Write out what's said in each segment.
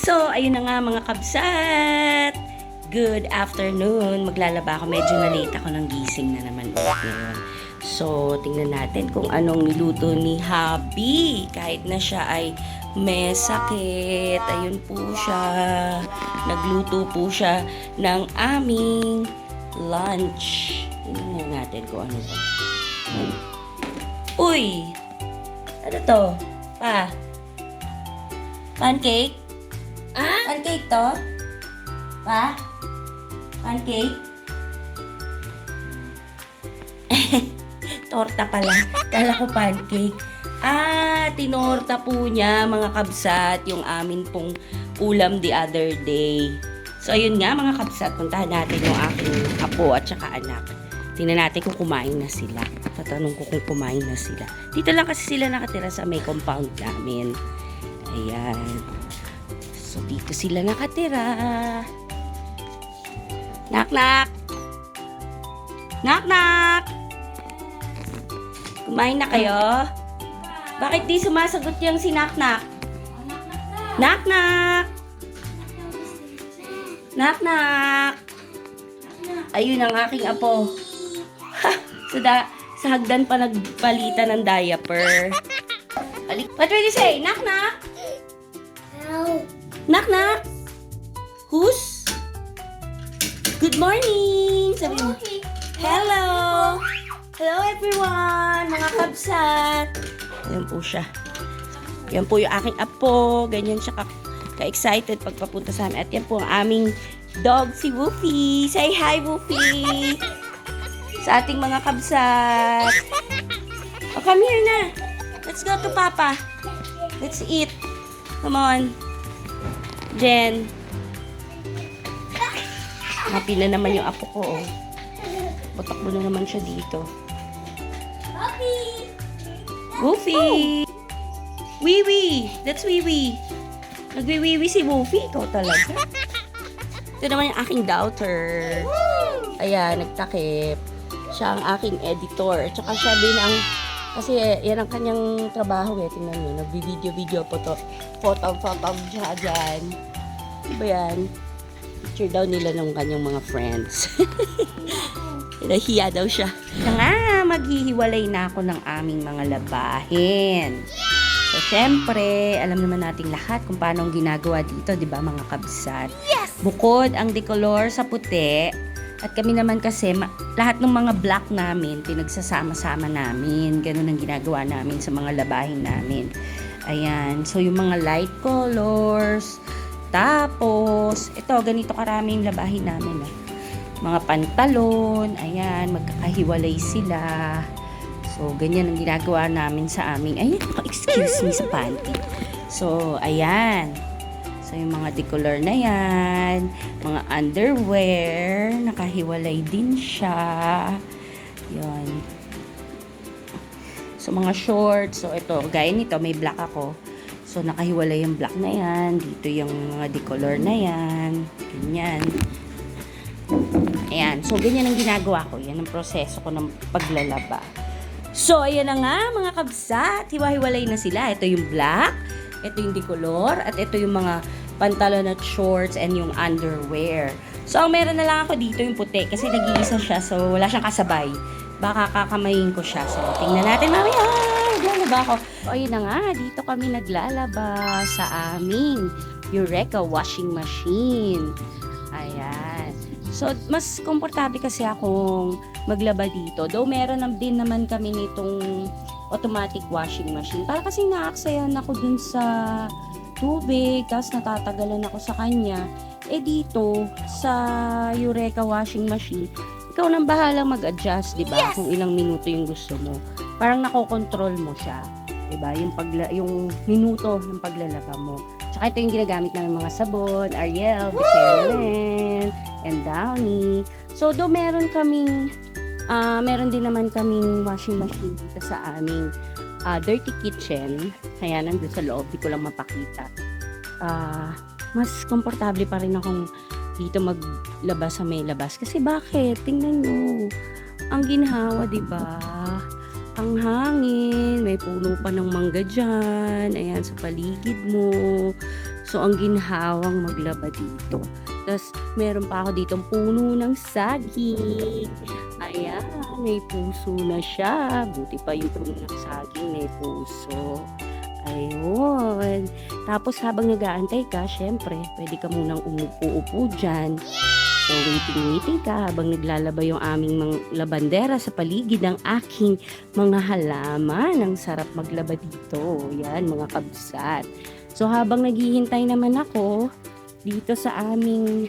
So, ayun na nga mga kabsat. Good afternoon. Maglalaba ako. Medyo na-late ako ng gising na naman ngayon. So, tingnan natin kung anong niluto ni Habi. Kahit na siya ay may sakit. Ayun po siya. Nagluto po siya ng aming lunch. Tingnan natin kung ano to. Uy! Ano to? Pa? Pancake? Ah? Pancake to? Pa? Pancake? Torta pala. Kala ko pancake. Ah, tinorta po niya mga kabsat yung amin pong ulam the other day. So, ayun nga mga kabsat, puntahan natin yung aking apo at saka anak. Tingnan natin kung kumain na sila. Tatanong ko kung kumain na sila. Dito lang kasi sila nakatira sa may compound namin. Ayan. So, dito sila nakatira. Knock, knock! Knock, knock! Kumain na kayo? Bakit di sumasagot yung si Knock, knock? Knock, knock! Knock, knock! Ayun ang aking apo. Ha! Sa, da- sa hagdan pa nagpalitan ng diaper. Alik. What will you say? Knock, knock! Knock, knock! Who's? Good morning! Sabi mo. Hello! Hello everyone! Mga kabsat! Ayan po siya. Yan po yung aking apo. Ganyan siya ka- ka-excited pagpapunta sa amin. At yan po ang aming dog, si Woofy. Say hi, Woofy! Sa ating mga kabsat. Oh, come here na. Let's go to Papa. Let's eat. Come on. Jen. Happy na naman yung apo ko, oh. Patakbo na naman siya dito. Puppy. Woofy! Wiwi! That's Wiwi! Nagwiwiwi si Woofy. Ikaw talaga. Ito naman yung aking daughter. Ayan, nagtakip. Siya ang aking editor. Tsaka siya din ang... Kasi yan ang kanyang trabaho eh. Tingnan mo, nagbi-video-video po to. Photo-photo siya dyan. Ano ba yan? Picture daw nila ng kanyang mga friends. Nahiya daw siya. Kaya nga, maghihiwalay na ako ng aming mga labahin. So, syempre, alam naman nating lahat kung paano ang ginagawa dito, di ba, mga kabsat? Yes. Bukod ang decolor sa puti, at kami naman kasi, ma- lahat ng mga black namin, pinagsasama-sama namin. Ganun ang ginagawa namin sa mga labahin namin. Ayan. So, yung mga light colors. Tapos, ito, ganito karami yung labahin namin. ah. Mga pantalon. Ayan, magkakahiwalay sila. So, ganyan ang ginagawa namin sa aming, ayun, excuse me sa panty. So, ayan. So, yung mga decolor na yan, mga underwear, nakahiwalay din siya. Yun. So, mga shorts. So, ito, gaya nito, may black ako. So, nakahiwalay yung black na yan. Dito yung mga decolor na yan. Ganyan. Ayan. So, ganyan ang ginagawa ko. Yan ang proseso ko ng paglalaba. So, ayan na nga, mga kabsat. Hiwa-hiwalay na sila. Ito yung black, ito yung decolor, at ito yung mga pantalon at shorts and yung underwear. So, ang meron na lang ako dito yung puti kasi nag-iisa siya. So, wala siyang kasabay. Baka kakamayin ko siya. So, tingnan natin mamaya. Maglalaba ako. So, ayun na nga. Dito kami naglalaba sa aming Eureka washing machine. Ayan. So, mas komportable kasi akong maglaba dito. Though meron din naman kami nitong automatic washing machine. Para kasi naaksayan ako dun sa tubig, tapos natatagalan ako sa kanya. Eh dito, sa Eureka washing machine, ikaw nang bahala mag-adjust, di ba? Yes! Kung ilang minuto yung gusto mo. Parang nakokontrol mo siya. 'Diba? Yung pagla yung minuto ng paglalaba mo. Tsaka ito yung ginagamit ng mga sabon, Ariel, Bicellen, and Downy. So, do meron kaming ah meron din naman kaming washing machine dito sa aming ah, dirty kitchen. Kaya nandun sa loob, di ko lang mapakita. Ah, mas komportable pa rin akong dito maglabas sa may labas. Kasi bakit? Tingnan nyo. Ang ginhawa, di ba? Ang hangin, may puno pa ng mangga dyan, ayan, sa paligid mo. So, ang ginhawang maglaba dito. Tapos, meron pa ako ditong puno ng saging. Ayan, may puso na siya. Buti pa yung puno ng saging, may puso. Ayun. Tapos, habang nag-aantay ka, syempre, pwede ka munang umupo-upo dyan. So, waiting-waiting ka habang naglalaba yung aming mga labandera sa paligid ng aking mga halaman. Ang sarap maglaba dito. Yan, mga kabsat. So, habang naghihintay naman ako dito sa aming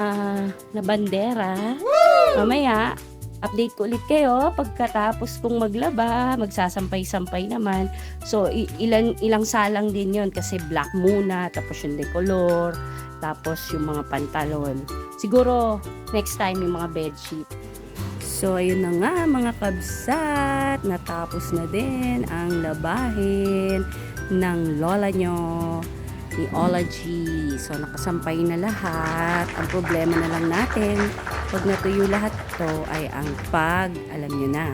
ah, labandera, mamaya, update ko ulit kayo pagkatapos kong maglaba, magsasampay-sampay naman. So, ilan, ilang salang din yon kasi black muna, tapos yung decolor, tapos yung mga pantalon. Siguro, next time yung mga bedsheet. So, ayun na nga mga kabsat. Natapos na din ang labahin ng lola nyo ni Ola G. So, nakasampay na lahat. Ang problema na lang natin, pag natuyo lahat to ay ang pag, alam nyo na,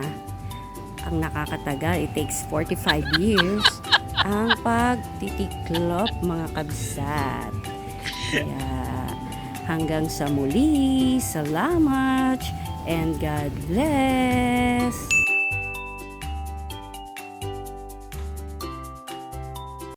ang nakakatagal, it takes 45 years, ang pagtitiklop mga kabsat. Kaya hanggang sa muli, salamat and God bless.